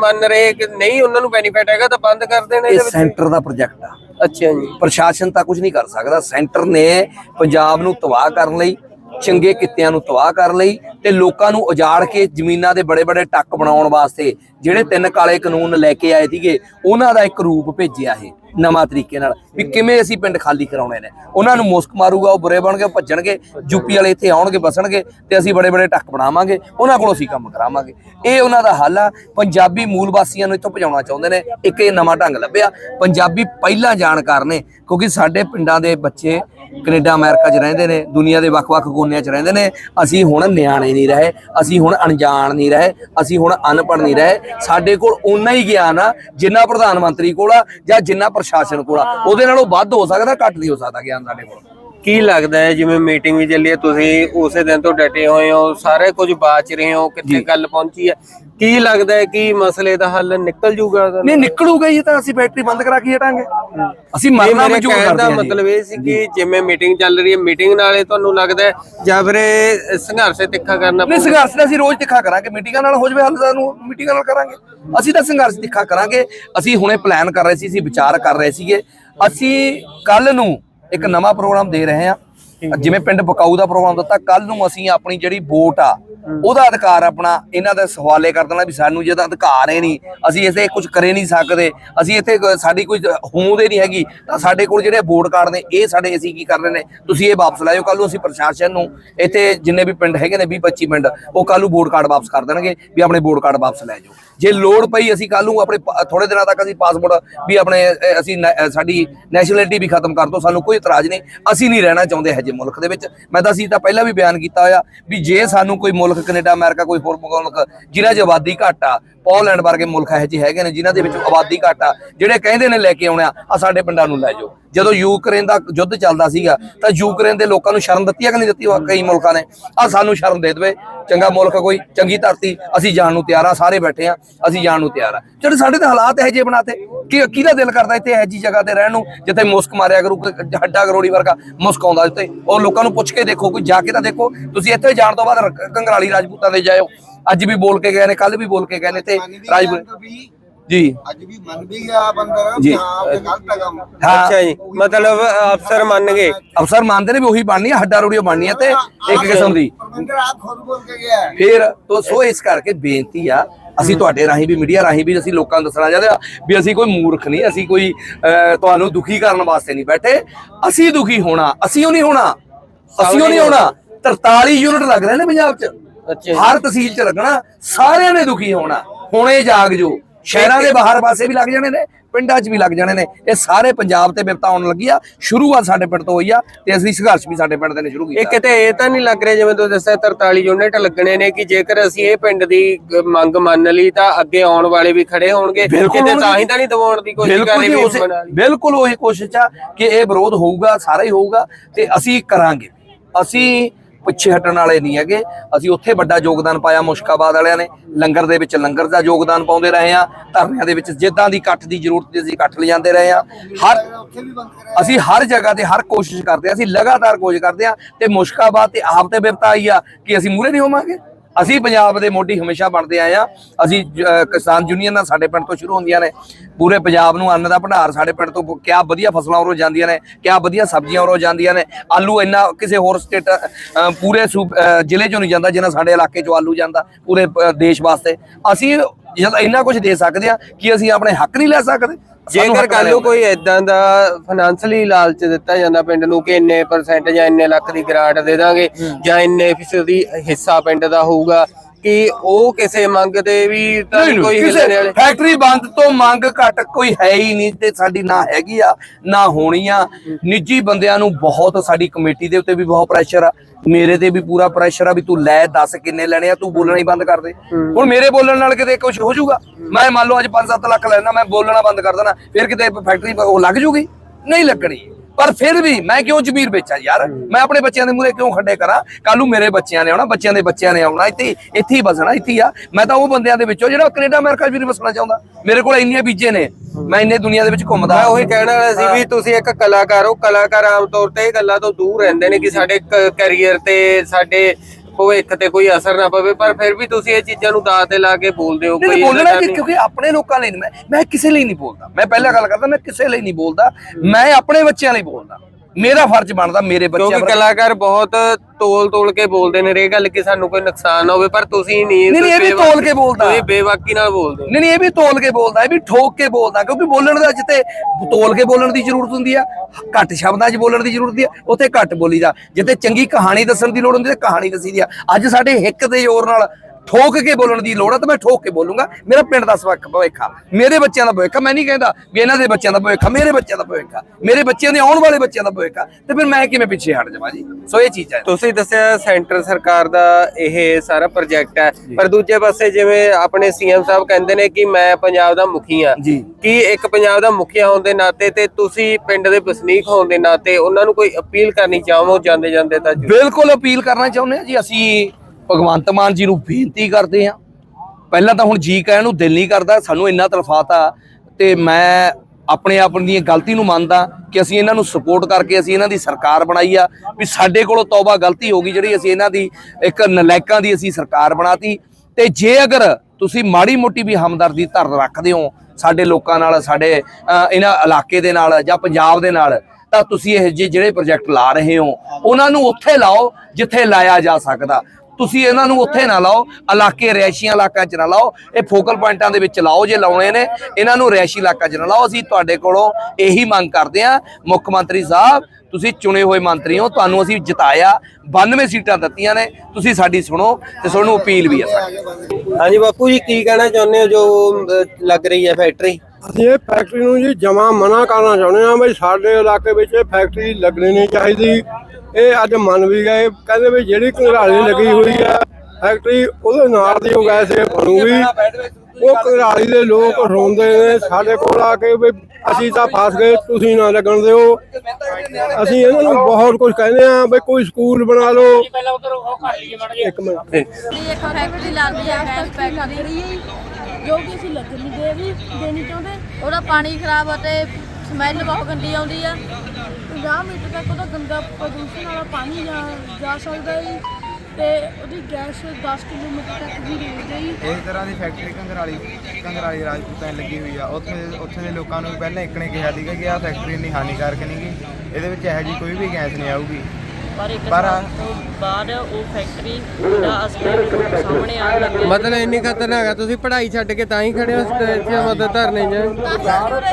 ਮੰਨ ਰਹੇ ਕਿ ਨਹੀਂ ਉਹਨਾਂ ਨੂੰ ਬੈਨੀਫਿਟ ਹੈਗਾ ਤਾਂ ਬੰਦ ਕਰ ਦੇਣ ਇਹ ਸੈਂਟਰ ਦਾ ਪ੍ਰੋਜੈਕਟ ਆ। ਅੱਛਾ ਜੀ। ਪ੍ਰਸ਼ਾਸਨ ਤਾਂ ਕੁਝ ਨਹੀਂ ਕਰ ਸਕਦਾ। ਸੈਂਟਰ ਨੇ ਪੰਜਾਬ ਨੂੰ ਤਬਾਹ ਕਰਨ ਲਈ, ਚੰਗੇ ਕਿੱਤਿਆਂ ਨੂੰ ਤਬਾਹ ਕਰਨ ਲਈ ਤੇ ਲੋਕਾਂ ਨੂੰ ਉਜਾੜ ਕੇ ਜ਼ਮੀਨਾਂ ਦੇ ਬੜੇ ਬੜੇ ਟੱਕ ਬਣਾਉਣ ਵਾਸਤੇ ਜਿਹੜੇ ਤਿੰਨ ਕਾਲੇ ਕਾਨੂੰਨ ਲੈ ਕੇ ਆਏ ਸੀਗੇ, ਉਹਨਾਂ ਦਾ ਇੱਕ ਰੂਪ ਭੇਜਿਆ ਇਹ। ਨਵਾਂ ਤਰੀਕੇ ਨਾਲ ਵੀ ਕਿਵੇਂ ਅਸੀਂ ਪਿੰਡ ਖਾਲੀ ਕਰਾਉਣੇ ਨੇ। ਉਹਨਾਂ ਨੂੰ ਮੁਸਕ ਮਾਰੂਗਾ, ਉਹ ਬੁਰੇ ਬਣਗੇ ਉਹ ਭੱਜਣਗੇ ਯੂਪੀ ਵਾਲੇ ਇੱਥੇ ਆਉਣਗੇ, ਬਸਣਗੇ ਤੇ ਅਸੀਂ ਬੜੇ ਬੜੇ ਟੱਕ ਬਣਾਵਾਂਗੇ, ਉਹਨਾਂ ਕੋਲੋਂ ਅਸੀਂ ਕੰਮ ਕਰਾਵਾਂਗੇ। ਇਹ ਉਹਨਾਂ ਦਾ ਹੱਲ ਆ। ਪੰਜਾਬੀ ਮੂਲ ਵਾਸੀਆਂ ਨੂੰ ਇੱਥੋਂ ਭਜਾਉਣਾ ਚਾਹੁੰਦੇ ਨੇ। ਇੱਕ ਇਹ ਨਵਾਂ ਢੰਗ ਲੱਭਿਆ। ਪੰਜਾਬੀ ਪਹਿਲਾਂ ਜਾਣਕਾਰ ਨੇ, ਕਿਉਂਕਿ ਸਾਡੇ ਪਿੰਡਾਂ ਦੇ ਬੱਚੇ ਕੈਨੇਡਾ, ਅਮਰੀਕਾ 'ਚ ਰਹਿੰਦੇ ਨੇ, ਦੁਨੀਆ ਦੇ ਵੱਖ-ਵੱਖ ਕੋਨਿਆਂ 'ਚ ਰਹਿੰਦੇ ਨੇ, ਅਸੀਂ ਹੁਣ ਨਿਆਣੇ ਨਹੀਂ ਰਹੇ, ਅਸੀਂ ਹੁਣ ਅਣਜਾਣ ਨਹੀਂ ਰਹੇ, ਅਸੀਂ ਹੁਣ ਅਨਪੜ੍ਹ ਨਹੀਂ ਰਹੇ। ਸਾਡੇ ਕੋਲ ਓਨਾ ਹੀ ਗਿਆਨ ਆ, ਜਿੰਨਾ ਪ੍ਰਧਾਨ ਮੰਤਰੀ ਕੋਲ ਆ ਜਾਂ ਜਿੰਨਾ ਪ੍ਰਸ਼ਾਸਨ ਕੋਲ ਆ। ਉਹਦੇ ਨਾਲੋਂ ਵੱਧ ਹੋ ਸਕਦਾ, ਘੱਟ ਨਹੀਂ ਹੋ ਸਕਦਾ ਗਿਆਨ ਸਾਡੇ ਕੋਲ। ਕੀ ਲੱਗਦਾ ਹੈ ਜਿਵੇਂ ਮੀਟਿੰਗ ਵੀ ਚੱਲੀ ਹੈ ਤੁਸੀਂ ਉਸੇ ਦਿਨ ਤੋਂ ਡਟੇ ਹੋਏ ਹੋ ਸਾਰੇ ਕੁਝ ਬਾਚ ਰਹੇ ਹੋ ਕਿੱਥੇ ਗੱਲ ਪਹੁੰਚੀ ਹੈ? ਕੀ ਲੱਗਦਾ ਹੈ ਕਿ ਮਸਲੇ ਦਾ ਹੱਲ ਨਿਕਲ ਜੂਗਾ? ਨਹੀਂ ਨਿਕਲੂਗਾ ਹੀ ਤਾਂ ਅਸੀਂ ਫੈਕਟਰੀ ਬੰਦ ਕਰਾ ਕੇ ਹਟਾਂਗੇ। ਅਸੀਂ ਮਰਨਾ ਕਹਿਣ ਕਰਦੇ ਹਾਂ ਜੀ। ਮਤਲਬ ਇਹ ਸੀ ਕਿ ਜਿਵੇਂ ਮੀਟਿੰਗ ਚੱਲ ਰਹੀ ਹੈ ਮੀਟਿੰਗ ਨਾਲੇ ਤੁਹਾਨੂੰ ਲੱਗਦਾ ਹੈ ਜਾਂ ਫਿਰ ਸੰਘਰਸ਼ ਤਿੱਖਾ ਕਰਨਾ ਨਹੀਂ ਸੰਘਰਸ਼ ਤਾਂ ਅਸੀਂ ਰੋਜ਼ ਤਿੱਖਾ ਕਰਾਂਗੇ ਮੀਟਿੰਗਾਂ ਨਾਲ ਹੋ ਜਵੇ ਹੱਲ ਸਾਨੂੰ ਮੀਟਿੰਗਾਂ ਨਾਲ ਕਰਾਂਗੇ। ਅਸੀਂ ਤਾਂ ਸੰਘਰਸ਼ ਤਿੱਖਾ ਕਰਾਂਗੇ ਅਸੀਂ ਹੁਣੇ ਪਲਾਨ ਕਰ ਰਹੇ ਸੀ ਅਸੀਂ ਵਿਚਾਰ ਕਰ ਰਹੇ ਸੀਗੇ। ਅਸੀਂ ਕੱਲ ਨੂੰ ਇੱਕ ਨਵਾਂ ਪ੍ਰੋਗਰਾਮ ਦੇ ਰਹੇ ਹਾਂ। ਜਿਵੇਂ ਪਿੰਡ ਬਕਾਊ ਦਾ ਪ੍ਰੋਗਰਾਮ ਦਿੱਤਾ ਕੱਲ ਨੂੰ ਅਸੀਂ ਆਪਣੀ ਜਿਹੜੀ ਵੋਟ ਆ ਉਹਦਾ ਅਧਿਕਾਰ ਆਪਣਾ ਇਹਨਾਂ ਦੇ ਹਵਾਲੇ ਕਰ ਦੇਣਾ ਵੀ ਸਾਨੂੰ ਜਿਹਦਾ ਅਧਿਕਾਰ ਹੈ ਨਹੀਂ ਅਸੀਂ ਇਸੇ ਕੁਝ ਕਰੇ ਨਹੀਂ ਸਕਦੇ ਅਸੀਂ ਇੱਥੇ ਸਾਡੀ ਕੋਈ ਹੋਂਦ ਹੀ ਨਹੀਂ ਹੈਗੀ ਤਾਂ ਸਾਡੇ ਕੋਲ ਜਿਹੜੇ ਵੋਟ ਕਾਰਡ ਨੇ ਇਹ ਸਾਡੇ ਅਸੀਂ ਕੀ ਕਰ ਰਹੇ ਨੇ ਤੁਸੀਂ ਇਹ ਵਾਪਸ ਲੈ ਜਾਓ ਕੱਲ ਨੂੰ ਅਸੀਂ ਪ੍ਰਸ਼ਾਸਨ ਨੂੰ ਇੱਥੇ ਜਿੰਨੇ ਵੀ ਪਿੰਡ ਹੈਗੇ ਨੇ 20 25 ਪਿੰਡ ਉਹ ਕੱਲ ਨੂੰ ਵੋਟ ਕਾਰਡ ਵਾਪਸ ਕਰ ਦੇਣਗੇ ਵੀ ਆਪਣੇ ਵੋਟ ਕਾਰਡ ਵਾਪਸ ਲੈ ਜਾਓ। ਜੇ ਲੋੜ ਪਈ ਅਸੀਂ ਕੱਲ ਨੂੰ ਆਪਣੇ ਥੋੜੇ ਦਿਨਾਂ ਤੱਕ ਅਸੀਂ ਪਾਸਪੋਰਟ ਵੀ ਆਪਣੇ ਅਸੀਂ ਨੈ- ਸਾਡੀ ਨੈਸ਼ਨੈਲਿਟੀ ਵੀ ਖਤਮ ਕਰ ਦੋ, ਸਾਨੂੰ ਕੋਈ ਇਤਰਾਜ਼ ਨਹੀਂ। ਅਸੀਂ ਨਹੀਂ ਰਹਿਣਾ ਚਾਹੁੰਦੇ ਹਜੇ ਮੁਲਕ ਦੇ ਵਿੱਚ। ਮੈਂ ਤਾਂ ਅਸੀਂ ਤਾਂ ਪਹਿਲਾਂ ਵੀ ਬਿਆਨ ਕੀਤਾ ਹੋਇਆ ਵੀ ਜੇ ਸਾਨੂੰ ਕੋਈ ਮੁਲਕ ਕੈਨੇਡਾ, ਅਮਰੀਕਾ, ਕੋਈ ਹੋਰ ਮੁਲਕ ਜਿਹਨਾਂ 'ਚ ਆਬਾਦੀ ਘੱਟ ਆ ਪੋਲੈਂਡ ਵਰਗੇ ਮੁਲਕ ਇਹੋ ਜਿਹੇ ਹੈਗੇ ਨੇ ਜਿਨ੍ਹਾਂ ਦੇ ਵਿੱਚ ਆਬਾਦੀ ਘੱਟ ਆ, ਜਿਹੜੇ ਕਹਿੰਦੇ ਨੇ ਲੈ ਕੇ ਆਉਣਾ ਆ ਸਾਡੇ ਪਿੰਡਾਂ ਨੂੰ ਲੈ ਜਾਓ। ਜਦੋਂ ਯੂਕਰੇਨ ਦਾ ਯੁੱਧ ਚੱਲਦਾ ਸੀਗਾ, ਤਾਂ ਯੂਕਰੇਨ ਦੇ ਲੋਕਾਂ ਨੂੰ ਸ਼ਰਮ ਦਿੱਤੀ ਆ ਕਿ ਨਹੀਂ ਦਿੱਤੀ ਕਈ ਮੁਲਕਾਂ ਨੇ? ਆ ਸਾਨੂੰ ਸ਼ਰਮ ਦੇ ਦੇਵੇ। ਚੰਗਾ ਮੁਲਕ ਕੋਈ, ਚੰਗੀ ਧਰਤੀ, ਅਸੀਂ ਜਾਣ ਨੂੰ ਤਿਆਰ ਆ, ਸਾਰੇ ਬੈਠੇ ਆ, ਅਸੀਂ ਜਾਣ ਨੂੰ ਤਿਆਰ ਆ। ਜਿਹੜੇ ਸਾਡੇ ਤੇ ਹਾਲਾਤ ਇਹੋ ਜਿਹੇ ਬਣਾਤੇ, ਕਿ ਕਿਹਦਾ ਦਿਲ ਕਰਦਾ ਇੱਥੇ ਇਹੋ ਜਿਹੀ ਜਗ੍ਹਾ ਤੇ ਰਹਿਣ ਨੂੰ, ਜਿੱਥੇ ਮੁਸਕ ਮਾਰਿਆ ਕਰੂ ਹੱਡਾ ਕਰੋੜੀ ਵਰਗਾ ਮੁਸਕ ਆਉਂਦਾ ਇੱਥੇ ਉਹ ਲੋਕਾਂ ਨੂੰ ਪੁੱਛ ਕੇ ਦੇਖੋ, ਕੋਈ ਜਾ ਕੇ ਤਾਂ ਦੇਖੋ, ਤੁਸੀਂ ਇੱਥੇ ਜਾਣ ਤੋਂ ਬਾਅਦ ਰ- ਕੰਗਰਾਲੀ ਰਾਜਪੂਤਾਂ ਦੇ ਜਾਇਓ। ਅੱਜ ਵੀ ਬੋਲ ਕੇ ਗਏ ਨੇ ਕੱਲ ਵੀ ਬੋਲ ਕੇ ਗਏ ਨੇ ਤੇ ਰਾਜਪੂਤ ਜੀ। ਅੱਜ ਵੀ ਮੰਨ ਵੀ ਗਿਆ ਬੰਦਰ ਜੀ। ਹਾਂ ਤੇ ਗਲਤ ਹੈ ਕੰਮ। ਹਾਂ। ਅੱਛਾ ਜੀ ਮਤਲਬ ਅਫਸਰ ਮੰਨ ਗਏ। ਅਫਸਰ ਮੰਨਦੇ ਨੇ ਵੀ ਉਹੀ ਬਣਨੀ ਆ ਹੱਡਾ ਰੋੜੀ ਬਣਨੀ ਆ ਤੇ ਇੱਕ ਕਿਸਮ ਦੀ। ਪਰਮਿੰਦਰ ਆਪ ਖੁਦ ਬੋਲ ਕੇ ਗਿਆ। ਹੈ। ਫਿਰ ਤੋਂ ਸੋ ਇਸ ਕਰਕੇ ਬੇਨਤੀ ਆ ਅਸੀਂ ਤੁਹਾਡੇ ਰਾਹੀਂ ਵੀ ਮੀਡੀਆ ਰਾਹੀਂ ਵੀ ਅਸੀਂ ਲੋਕਾਂ ਨੂੰ ਦੱਸਣਾ ਚਾਹਦੇ ਆ ਵੀ ਅਸੀਂ ਕੋਈ ਮੂਰਖ ਨਹੀਂ ਅਸੀਂ ਕੋਈ ਅਹ, ਤੁਹਾਨੂੰ ਦੁਖੀ ਕਰਨ ਵਾਸਤੇ ਨਹੀਂ ਬੈਠੇ। ਅਸੀਂ ਦੁਖੀ ਹੋਣਾ ਅਸੀਂ ਉਹ ਨਹੀਂ ਹੋਣਾ ਅਸੀਂ ਉਹ ਨਹੀਂ ਆਉਣਾ 43 ਯੂਨਿਟ ਲੱਗ ਰਹੇ ਨੇ ਪੰਜਾਬ 'ਚ। ਜੀ। ਹਰ ਤਹਿਸੀਲ 'ਚ ਲੱਗਣਾ ਸਾਰਿਆਂ ਨੇ ਦੁਖੀ ਹੋਣਾ। ਹੁਣੇ ਜਾਗ ਜੋ। ਸ਼ਹਿਰਾਂ ਦੇ ਬਾਹਰ ਪਾਸੇ ਵੀ ਲੱਗ ਜਾਣੇ ਨੇ ਪਿੰਡਾਂ 'ਚ ਵੀ ਲੱਗ ਜਾਣੇ ਨੇ। ਇਹ ਸਾਰੇ ਪੰਜਾਬ ਤੇ ਵਿਪਤਾ ਆਉਣ ਲੱਗੀ ਆ। ਸ਼ੁਰੂਆਤ ਸਾਡੇ ਪਿੰਡ ਤੋਂ ਹੋਈ ਆ ਤੇ ਅਸੀਂ ਸੰਘਰਸ਼ ਵੀ ਸਾਡੇ ਪਿੰਡ ਦੇ ਨੇ ਸ਼ੁਰੂ ਇਹ ਕੀਤਾ ਕਿਤੇ ਇਹ ਤਾਂ ਨਹੀਂ ਲੱਗ ਰਿਹਾ ਜਿਵੇਂ ਤੁਸੀਂ ਦੱਸਿਆ 43 ਯੂਨਿਟ ਲੱਗਣੇ ਨੇ ਕਿ ਜੇਕਰ ਅਸੀਂ ਇਹ ਪਿੰਡ ਦੀ ਮੰਗ ਮੰਨ ਲਈ ਤਾਂ ਅੱਗੇ ਆਉਣ ਵਾਲੇ ਵੀ ਖੜੇ ਹੋਣਗੇ। ਕਿਤੇ ਤਾਂ। ਹੀ ਤਾਂ ਨਹੀਂ ਦਬਾਉਣ ਦੀ ਕੋਸ਼ਿਸ਼ ਕਰ ਰਹੇ। ਬਿਲਕੁਲ ਉਹੀ ਕੋਸ਼ਿਸ਼ ਆ ਕਿ ਇਹ ਵਿਰੋਧ ਹੋਊਗਾ ਸਾਰਾ ਹੀ ਹੋਊਗਾ ਤੇ ਅਸੀਂ ਕਰਾਂਗੇ। ਅਸੀਂ ਪਿੱਛੇ ਹਟਣ ਵਾਲੇ ਨਹੀਂ ਹੈਗੇ। ਅਸੀਂ ਉੱਥੇ ਵੱਡਾ ਯੋਗਦਾਨ ਪਾਇਆ ਮੁਸ਼ਕਾਬਾਦ ਵਾਲਿਆਂ ਨੇ। ਲੰਗਰ ਦੇ ਵਿੱਚ ਲੰਗਰ ਦਾ ਯੋਗਦਾਨ ਪਾਉਂਦੇ ਰਹੇ ਆ ਧਰਨਿਆਂ ਦੇ ਵਿੱਚ ਜਿੱਦਾਂ ਦੀ ਇਕੱਠ ਦੀ ਜ਼ਰੂਰਤ ਸੀ, ਅਸੀਂ ਇਕੱਠ ਲਿਜਾਂਦੇ ਰਹੇ ਆ ਹਰ ਅਸੀਂ ਹਰ ਜਗ੍ਹਾ ਤੇ ਹਰ ਕੋਸ਼ਿਸ਼ ਕਰਦੇ ਆ ਅਸੀਂ ਲਗਾਤਾਰ ਕੋਸ਼ਿਸ਼ ਕਰਦੇ ਆ ਤੇ ਮੁਸ਼ਕਾਬਾਦ ਤੇ ਆਪ ਤੇ ਬਿਪਤਾ ਆਈ ਆ ਕਿ ਅਸੀਂ ਮੂਰੇ ਨਹੀਂ ਹੋਵਾਂਗੇ। ਅਸੀਂ ਪੰਜਾਬ ਦੇ ਮੋਢੀ ਹਮੇਸ਼ਾ ਬਣਦੇ ਆਏ ਆ ਅਸੀਂ ਕਿਸਾਨ ਯੂਨੀਅਨਾਂ ਸਾਡੇ ਪਿੰਡ ਤੋਂ ਸ਼ੁਰੂ ਹੁੰਦੀਆਂ ਨੇ। ਪੂਰੇ ਪੰਜਾਬ ਨੂੰ ਅੰਨ ਦਾ ਭੰਡਾਰ ਸਾਡੇ ਪਿੰਡ ਤੋਂ ਕਿਆ ਵਧੀਆ ਫਸਲਾਂ ਉਰੋਂ ਜਾਂਦੀਆਂ ਨੇ, ਕਿਆ ਵਧੀਆ ਸਬਜ਼ੀਆਂ ਉਰੋਂ ਜਾਂਦੀਆਂ ਨੇ। ਆਲੂ ਇੰਨਾ ਕਿਸੇ ਹੋਰ ਸਟੇਟ ਪੂਰੇ ਸੂਬ- ਜ਼ਿਲ੍ਹੇ ਚੋਂ ਨਹੀਂ ਜਾਂਦਾ ਜਿੰਨਾ ਸਾਡੇ ਇਲਾਕੇ ਚੋਂ ਆਲੂ ਜਾਂਦਾ, ਪੂਰੇ ਦੇਸ਼ ਵਾਸਤੇ। ਅਸੀਂ ਇੰਨਾ ਕੁਝ ਦੇ ਸਕਦੇ ਆ ਕਿ ਅਸੀਂ ਆਪਣੇ ਹੱਕ ਨਹੀਂ ਲੈ ਸਕਦੇ। ਜੇਕਰ ਕੱਲ ਨੂੰ ਕੋਈ ਇਦਾਂ ਦਾ ਫਾਈਨਾਂਸ਼ਲੀ ਲਾਲਚ ਦਿੱਤਾ ਜਾਂਦਾ ਪਿੰਡ ਨੂੰ ਕਿ ਇੰਨੇ ਪਰਸੈਂਟ ਜਾਂ ਇੰਨੇ ਲੱਖ ਦੀ ਗ੍ਰਾਂਟ ਦੇ ਦਾਂਗੇ ਜਾਂ ਇੰਨੇ ਫੀਸਦੀ ਹਿੱਸਾ ਪਿੰਡ ਦਾ ਹੋਊਗਾ ਕਿ ਉਹ ਕਿਸੇ ਮੰਗ ਤੇ ਵੀ ਤਾਂ ਕੋਈ ਹਿੱਲਣੇ ਵਾਲੇ ਫੈਕਟਰੀ ਬੰਦ ਤੋਂ ਮੰਗ ਘਟ ਕੋਈ ਹੈ ਹੀ ਨਹੀਂ ਤੇ ਸਾਡੀ ਨਾ ਹੈਗੀ ਆ ਨਾ ਹੋਣੀ ਆ। ਨਿੱਜੀ ਬੰਦਿਆਂ ਨੂੰ ਬਹੁਤ ਸਾਡੀ ਕਮੇਟੀ ਦੇ ਉੱਤੇ ਵੀ ਬਹੁਤ ਪ੍ਰੈਸ਼ਰ ਆ। ਮੇਰੇ ਤੇ ਵੀ ਪੂਰਾ ਪ੍ਰੈਸ਼ਰ ਆ ਵੀ ਤੂੰ ਲੈ ਦੱਸ ਕਿੰਨੇ ਲੈਣੇ ਆ ਤੂੰ ਬੋਲਣਾ ਹੀ ਬੰਦ ਕਰ ਦੇ। ਹੁਣ ਮੇਰੇ ਬੋਲਣ ਨਾਲ ਕਿਤੇ ਕੁਝ ਹੋ ਜਾਊਗਾ? ਮੈਂ ਮੰਨ ਲਓ ਅੱਜ 5-7 ਲੱਖ ਲੈਣਾ ਮੈਂ ਬੋਲਣਾ ਬੰਦ ਕਰ ਦੇਣਾ ਫਿਰ ਕਿਤੇ ਫੈਕਟਰੀ ਉਹ ਲੱਗ ਜੂਗੀ? ਨਹੀਂ ਲੱਗਣੀ। ਪਰ ਫਿਰ ਵੀ ਮੈਂ ਕਿਉਂ ਜ਼ਮੀਰ ਵੇਚਾਂ ਯਾਰ? ਮੈਂ ਆਪਣੇ ਬੱਚਿਆਂ ਦੇ ਮੂਹਰੇ ਕਿਉਂ ਖੱਡੇ ਕਰਾਂ? ਕੱਲ ਮੇਰੇ ਬੱਚਿਆਂ ਨੇ ਆਉਣਾ ਬੱਚਿਆਂ ਦੇ ਬੱਚਿਆਂ ਨੇ ਆਉਣਾ ਇੱਥੇ ਇੱਥੇ ਹੀ ਬਸਣਾ ਇੱਥੇ ਹੀ ਆ। ਮੈਂ ਤਾਂ ਉਹ ਬੰਦਿਆਂ ਦੇ ਵਿੱਚੋਂ ਜਿਹੜਾ ਕੈਨੇਡਾ ਅਮਰੀਕਾ ਵੀ ਨਹੀਂ ਬਸਣਾ ਚਾਹੁੰਦਾ। ਮੇਰੇ ਕੋਲ ਇੰਨੀਆਂ ਬੀਜੇ ਨੇ ਮੈਂ ਇੰਨੇ ਦੁਨੀਆ ਦੇ ਵਿੱਚ ਘੁੰਮਦਾ। ਮੈਂ ਉਹੀ ਕਹਿਣ ਵਾਲਾ ਸੀ ਵੀ ਤੁਸੀਂ ਇੱਕ ਕਲਾਕਾਰ ਹੋ ਕਲਾਕਾਰ ਆਮ ਤੌਰ ਤੇ ਇਹ ਗੱਲਾਂ ਤੋਂ ਦੂਰ ਰਹਿੰਦੇ ਨੇ ਕਿ ਸਾਡੇ ਕੈਰੀਅਰ ਤੇ ਸਾਡੇ ਭਵਿੱਖ ਤੇ ਕੋਈ ਅਸਰ ਨਾ ਪਵੇ ਪਰ ਫਿਰ ਵੀ ਤੁਸੀਂ ਇਹ ਚੀਜ਼ਾਂ ਨੂੰ ਦਾਅ ਤੇ ਲਾ ਕੇ ਬੋਲਦੇ ਹੋ ਨਹੀਂ ਕੋਈ ਬੋਲਣਾ ਨਹੀਂ- ਕਿਉਂਕਿ ਆਪਣੇ ਲੋਕਾਂ ਲਈ ਮੈਂ ਮੈਂ ਕਿਸੇ ਲਈ ਨਹੀਂ ਬੋਲਦਾ। ਮੈਂ ਪਹਿਲਾਂ ਗੱਲ ਕਰਦਾ ਮੈਂ ਕਿਸੇ ਲਈ ਨਹੀਂ ਬੋਲਦਾ। ਮੈਂ ਆਪਣੇ ਬੱਚਿਆਂ ਲਈ ਬੋਲਦਾ। ਮੇਰਾ ਫਰਜ਼ ਬਣਦਾ ਮੇਰੇ ਬੱਚਿਆਂ ਕਿਉਂਕਿ ਕਲਾਕਾਰ ਬਹੁਤ ਤੋਲ ਤੋਲ ਕੇ ਬੋਲਦੇ ਨੇ ਇਹ ਗੱਲ ਕਿ ਸਾਨੂੰ ਕੋਈ ਨੁਕਸਾਨ ਨਾ ਹੋਵੇ ਪਰ ਤੁਸੀਂ ਨਹੀਂ ਨਹੀਂ, ਇਹ ਵੀ ਤੋਲ ਕੇ ਬੋਲਦਾ। ਤੁਸੀਂ ਬੇਵਾਕੀ ਨਾਲ ਬੋਲਦੇ ਨਹੀਂ ਨਹੀਂ ਇਹ ਵੀ ਤੋਲ ਕੇ ਬੋਲਦਾ ਇਹ ਵੀ ਠੋਕ ਕੇ ਬੋਲਦਾ ਕਿਉਂਕਿ ਬੋਲਣ ਦਾ ਜਿੱਤੇ ਤੋਲ ਕੇ ਬੋਲਣ ਦੀ ਜ਼ਰੂਰਤ ਹੁੰਦੀ ਆ ਘੱਟ ਸ਼ਬਦਾਂ 'ਚ ਬੋਲਣ ਦੀ ਜ਼ਰੂਰਤ ਹੁੰਦੀ ਆ ਉੱਥੇ ਘੱਟ ਬੋਲੀਦਾ। ਜਿੱਤੇ ਚੰਗੀ ਕਹਾਣੀ ਦੱਸਣ ਦੀ ਲੋੜ ਹੁੰਦੀ ਤੇ ਕਹਾਣੀ ਦੱਸੀ ਦੀ ਆ। ਅੱਜ ਸਾਡੇ ਹਿੱਕ ਦੇ ਜ਼ੋਰ ਨਾਲ ਠੋਕ ਕੇ ਬੋਲਣ ਦੀ ਲੋੜ ਆ ਤਾਂ ਮੈਂ ਠੋਕ ਕੇ ਬੋਲੂੰਗਾ। ਮੇਰਾ ਪਿੰਡ ਦਾ ਸਵੱਖ ਭਵਿੱਖ ਮੇਰੇ ਬੱਚਿਆਂ ਦਾ ਭਵਿੱਖ ਮੈਂ ਨਹੀਂ ਕਹਿੰਦਾ ਵੀ ਇਹਨਾਂ ਦੇ ਬੱਚਿਆਂ ਦਾ ਭਵਿੱਖ ਮੇਰੇ ਬੱਚਿਆਂ ਦਾ ਭਵਿੱਖ ਮੇਰੇ ਬੱਚਿਆਂ ਦੇ ਆਉਣ ਵਾਲੇ ਬੱਚਿਆਂ ਦਾ ਭਵਿੱਖ ਤੇ ਫਿਰ ਮੈਂ ਕਿਵੇਂ ਪਿੱਛੇ ਹਟ ਜਾਵਾਂ ਜੀ? ਸੋ ਇਹ ਚੀਜ਼ ਹੈ ਤੁਸੀਂ ਦੱਸਿਆ ਸੈਂਟਰ ਸਰਕਾਰ ਦਾ ਇਹ ਸਾਰਾ ਪ੍ਰੋਜੈਕਟ ਹੈ ਪਰ ਦੂਜੇ ਪਾਸੇ ਜਿਵੇਂ ਆਪਣੇ ਸੀਐਮ ਸਾਹਿਬ ਕਹਿੰਦੇ ਨੇ ਕਿ ਮੈਂ ਪੰਜਾਬ ਦਾ ਮੁਖੀ ਆ। ਕੀ ਇੱਕ ਪੰਜਾਬ ਦਾ ਮੁਖੀਆ ਹੋਣ ਦੇ ਨਾਤੇ ਤੇ ਤੁਸੀਂ ਪਿੰਡ ਦੇ ਵਸਨੀਕ ਹੋਣ ਦੇ ਨਾਤੇ ਉਹਨਾਂ ਨੂੰ ਕੋਈ ਅਪੀਲ ਕਰਨੀ ਚਾਹੋ ਜਾਂਦੇ ਜਾਂਦੇ ਤਾਂ। ਬਿਲਕੁਲ ਅਪੀਲ ਕਰਨਾ ਚਾਹੁੰਦੇ ਆ ਜੀ। ਅਸੀਂ ਭਗਵੰਤ ਮਾਨ ਜੀ ਨੂੰ ਬੇਨਤੀ ਕਰਦੇ ਆ ਪਹਿਲਾਂ ਤਾਂ ਹੁਣ ਜੀ ਕਹਿਣ ਨੂੰ ਦਿਲ ਨਹੀਂ ਕਰਦਾ, ਸਾਨੂੰ ਇੰਨਾ ਤਲਫਾਤਾ ਤੇ ਮੈਂ ਆਪਣੇ ਆਪ ਦੀ ਗਲਤੀ ਨੂੰ ਮੰਨਦਾ ਕਿ ਅਸੀਂ ਇਹਨਾਂ ਨੂੰ ਸਪੋਰਟ ਕਰਕੇ ਅਸੀਂ ਇਹਨਾਂ ਦੀ ਸਰਕਾਰ ਬਣਾਈ ਆ, ਵੀ ਸਾਡੇ ਕੋਲੋਂ ਤੌਬਾ ਗਲਤੀ ਹੋ ਗਈ ਜਿਹੜੀ ਅਸੀਂ ਇਹਨਾਂ ਦੀ ਇੱਕ ਨਲਾਇਕਾਂ ਦੀ ਅਸੀਂ ਸਰਕਾਰ ਬਣਾਤੀ। ਤੇ ਜੇ ਅਗਰ ਤੁਸੀਂ ਮਾੜੀ ਮੋਟੀ ਵੀ ਹਮਦਰਦੀ ਧਰ ਰੱਖਦੇ ਹੋ ਸਾਡੇ ਲੋਕਾਂ ਨਾਲ, ਸਾਡੇ ਇਹਨਾਂ ਇਲਾਕੇ ਦੇ ਨਾਲ ਜਾਂ ਪੰਜਾਬ ਦੇ ਨਾਲ, ਤਾਂ ਤੁਸੀਂ ਇਹ ਜਿਹੇ ਜਿਹੜੇ ਪ੍ਰੋਜੈਕਟ ਲਾ ਰਹੇ ਹੋ, ਉਹਨਾਂ ਨੂੰ ਉੱਥੇ ਲਾਓ ਜਿੱਥੇ ਲਾਇਆ ਜਾ ਸਕਦਾ। ਤੁਸੀਂ ਇਹਨਾਂ ਨੂੰ ਉੱਥੇ ਨਾ ਲਾਓ, ਇਲਾਕੇ ਰਿਹਾਇਸ਼ੀ ਇਲਾਕਿਆਂ 'ਚ ਨਾ ਲਾਓ, ਇਹ ਫੋਕਲ ਪੁਆਇੰਟਾਂ ਦੇ ਵਿੱਚ ਲਾਓ ਜੇ ਲਾਉਣੇ ਨੇ, ਇਹਨਾਂ ਨੂੰ ਰਿਹਾਇਸ਼ੀ ਇਲਾਕਾ 'ਚ ਨਾ ਲਾਓ, ਅਸੀਂ ਤੁਹਾਡੇ ਕੋਲੋਂ ਇਹੀ ਮੰਗ ਕਰਦੇ ਹਾਂ। ਮੁੱਖ ਮੰਤਰੀ ਸਾਹਿਬ, ਤੁਸੀਂ ਚੁਣੇ ਹੋਏ ਮੰਤਰੀ ਹੋ, ਤੁਹਾਨੂੰ ਅਸੀਂ ਜਿਤਾਇਆ 92 ਸੀਟਾਂ ਦਿੱਤੀਆਂ ਨੇ, ਤੁਸੀਂ ਸਾਡੀ ਸੁਣੋ ਤੇ ਤੁਹਾਨੂੰ ਅਪੀਲ ਵੀ ਹੈ। ਸਾਡੀ ਹਾਂਜੀ ਬਾਪੂ ਜੀ, ਕੀ ਕਹਿਣਾ ਚਾਹੁੰਦੇ ਹੋ ਜੋ ਲੱਗ ਰਹੀ ਹੈ ਫੈਕਟਰੀ ਅਸੀਂ ਇਹ ਫੈਕਟਰੀ ਨੂੰ ਜੀ ਜਮਾ ਮਨਾ ਕਰਨਾ ਚਾਹੁੰਦੇ ਹਾਂ ਬਈ ਸਾਡੇ ਇਲਾਕੇ ਵਿੱਚ ਇਹ ਫੈਕਟਰੀ ਲੱਗਣੀ ਨਹੀਂ ਚਾਹੀਦੀ। ਇਹ ਅੱਜ ਮੰਨ ਵੀ ਗਏ ਕਹਿੰਦੇ ਵੀ ਜਿਹੜੀ ਘੰਗਰਾਲੀ ਲੱਗੀ ਹੋਈ ਆ ਫੈਕਟਰੀ ਉਹਦੇ ਨਾਲ ਦੀ ਉਹ ਗੈਸ ਇਹ ਬਣੂਗੀ। ਉਹ ਘੰਗਰਾਲੀ ਦੇ ਲੋਕ ਰੋਂਦੇ ਨੇ ਸਾਡੇ ਕੋਲ ਆ ਕੇ ਵੀ ਅਸੀਂ ਤਾਂ ਫਸ ਗਏ ਤੁਸੀਂ ਨਾ ਲੱਗਣ ਦਿਓ। ਅਸੀਂ ਇਹਨਾਂ ਨੂੰ ਬਹੁਤ ਕੁਝ ਕਹਿੰਦੇ ਆ ਬਈ ਕੋਈ ਸਕੂਲ ਬਣਾ ਲਓ। ਇੱਕ ਮਿੰਟ। ਇਹ ਇੱਕ ਫੈਕਟਰੀ ਲੱਗਦੀ ਆ ਗੈਸ ਫੈਕਟਰੀ ਜੋ ਕਿ ਅਸੀਂ ਲੱਗਣ ਨਹੀਂ ਦੇ ਵੀ ਦੇਣੀ ਚਾਹੁੰਦੇ। ਉਹਦਾ ਪਾਣੀ ਖਰਾਬ ਅਤੇ ਸਮੈਲ ਬਹੁਤ ਗੰਦੀ ਆਉਂਦੀ ਆ। 50 ਮੀਟਰ ਤੱਕ ਉਹਦਾ ਗੰਦਾ ਪ੍ਰਦੂਸ਼ਣ ਵਾਲਾ ਪਾਣੀ ਜਾ ਜਾ ਸਕਦਾ ਹੈ ਤੇ ਉਹਦੀ ਗੈਸ 10 ਕਿਲੋਮੀਟਰ ਤੱਕ ਵੀ ਰੇਂਜ ਹੈ ਜੀ। ਇਸ ਤਰ੍ਹਾਂ ਦੀ ਫੈਕਟਰੀ ਕੰਗਰਾਲੀ ਕੰਗਰਾਲੀ ਰਾਜਪੂਤਾਂ 'ਚ ਲੱਗੀ ਹੋਈ ਆ। ਉੱਥੇ ਉੱਥੇ ਦੇ ਲੋਕਾਂ ਨੂੰ ਪਹਿਲਾਂ ਇੱਕ ਨੇ ਕਿਹਾ ਸੀਗਾ ਕਿ ਆਹ ਫੈਕਟਰੀ ਇੰਨੀ ਹਾਨੀਕਾਰਕ ਨਹੀਂ ਗੀ। ਇਹਦੇ ਵਿੱਚ ਇਹੋ ਜਿਹੀ ਕੋਈ ਵੀ ਗੈਸ ਨਹੀਂ ਆਊਗੀ। ਪਰ ਇੱਕ ਪਰ- ਸਾਲ ਤੋਂ ਬਾਅਦ ਉਹ ਫੈਕਟਰੀ ਦਾ ਅਸਲੀ ਰੂਪ ਸਾਹਮਣੇ ਆਉਣ ਲੱਗਿਆ ਮਤਲਬ ਇੰਨੀ ਖਤਰਨਾਕ ਹੈ ਤੁਸੀਂ ਪੜ੍ਹਾਈ ਛੱਡ ਕੇ ਤਾਂ ਹੀ ਖੜੇ ਹੋ ਸਟੇਜ 'ਤੇ ਮਤਲਬ ਧਰਨੇ 'ਚ?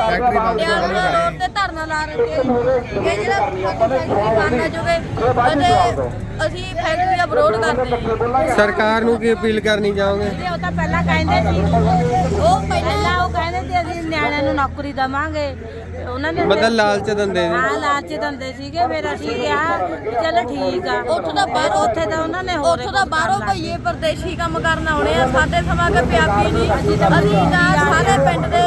ਫੈਕਟਰੀ ਬੰਦ ਯਾਰ ਉਹਨਾਂ ਰੋਡ ਤੇ ਧਰਨਾ ਲਾ ਰੱਖੇ ਇਹ ਜਿਹੜਾ ਸਾਡੀ ਫੈਕਟਰੀ ਬੰਦ ਹੈ ਜੋਗੇ ਅਤੇ ਅਸੀਂ ਫੈਕਟਰੀ ਦਾ ਵਿਰੋਧ ਕਰਦੇ ਹਾਂ। ਸਰਕਾਰ ਨੂੰ ਕੀ ਅਪੀਲ ਕਰਨੀ ਚਾਹੋਗੇ? ਉਹ ਤਾਂ ਪਹਿਲਾਂ ਕਹਿੰਦੇ ਸੀ। ਉਹ ਪਹਿਲਾਂ ਉਹ ਕਹਿੰਦੇ ਸੀ ਅਸੀਂ ਨਿਆਣਿਆਂ ਨੂੰ ਨੌਕਰੀ ਦਵਾਂਗੇ। ਉਹਨਾਂ ਨੇ ਮਤਲਬ ਲਾਲਚ ਦਿੰਦੇ ਨੇ। ਹਾਂ ਲਾਲਚ ਦਿੰਦੇ ਸੀਗੇ। ਫਿਰ ਅਸੀਂ ਕਿਹਾ ਵੀ ਚਲੋ ਠੀਕ ਆ। ਉੱਥੋਂ ਦਾ ਬਾਹਰੋਂ ਉੱਥੇ ਤਾਂ ਉਹਨਾਂ ਨੇ ਹੋਰ ਉੱਥੋਂ ਦਾ ਬਾਹਰੋਂ ਭਈਏ ਪਰਦੇਸ਼ੀ ਕੰਮ ਕਰਨ ਆਉਣੇ ਆ। ਸਾਡੇ ਸਮਾਂ ਕੇ ਪਿਆਪੀ ਨਹੀਂ। ਅਸੀਂ ਤਾਂ ਸਾਰੇ ਪਿੰਡ ਦੇ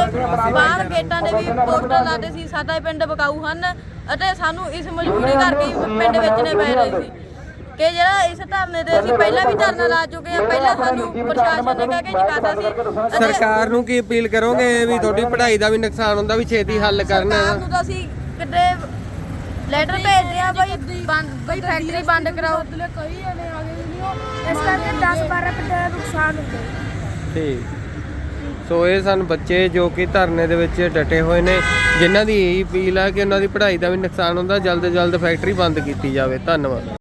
ਬਾਹਰ ਗੇਟਾਂ ਦੇ ਵੀ ਪੋਸਟਰ ਲਾਦੇ ਸੀ। ਸਾਡਾ ਪਿੰਡ ਬਕਾਊ ਹਨ। ਅਤੇ ਸਾਨੂੰ ਇਸ ਮਜਬੂਰੀ ਕਰਕੇ ਹੀ ਪਿੰਡ ਵੇਚਣੇ ਪੈ ਰਹੇ ਸੀ। ਕਿ ਜਿਹੜਾ ਇਸ ਧਰਨੇ ਤੇ ਅਸੀਂ ਪਹਿਲਾਂ ਵੀ ਧਰਨਾ ਲਾ ਚੁੱਕੇ ਆ ਪਹਿਲਾਂ ਸਾਨੂੰ ਪ੍ਰਸ਼ਾਸਨ ਨੇ ਕਹਿ ਕੇ ਚੁਕਾਤਾ ਸੀ। ਅਤੇ ਸਰਕਾਰ ਨੂੰ ਕੀ ਅਪੀਲ ਕਰੋਗੇ ਵੀ ਤੁਹਾਡੀ ਪੜ੍ਹਾਈ ਦਾ ਵੀ ਨੁਕਸਾਨ ਹੁੰਦਾ ਵੀ ਛੇਤੀ ਹੱਲ ਕਰਨ? ਸਰਕਾਰ ਨੂੰ ਤਾਂ ਅਸੀਂ ਕਿਤੇ ਲੈਟਰ ਭੇਜਦੇ ਆ ਬਈ ਬੰਦ ਬਈ ਫੈਕਟਰੀ ਬੰਦ ਕਰਾਓ। ਕਈ ਜਣੇ ਆ ਗਏ ਇਸ ਕਰਕੇ 10 12 ਪਿੰਡਾਂ ਦਾ ਨੁਕਸਾਨ ਹੁੰਦਾ ਠੀਕ। ਸੋ ਇਹ ਸਨ ਬੱਚੇ ਜੋ ਕਿ ਧਰਨੇ ਦੇ ਵਿੱਚ ਡਟੇ ਹੋਏ ਨੇ ਜਿਨ੍ਹਾਂ ਦੀ ਇਹ ਅਪੀਲ ਆ ਕਿ ਉਹਨਾਂ ਦੀ ਪੜ੍ਹਾਈ ਦਾ ਵੀ ਨੁਕਸਾਨ ਹੁੰਦਾ ਜਲਦ ਤੋਂ ਜਲਦ ਫੈਕਟਰੀ ਬੰਦ ਕੀਤੀ ਜਾਵੇ। ਧੰਨਵਾਦ।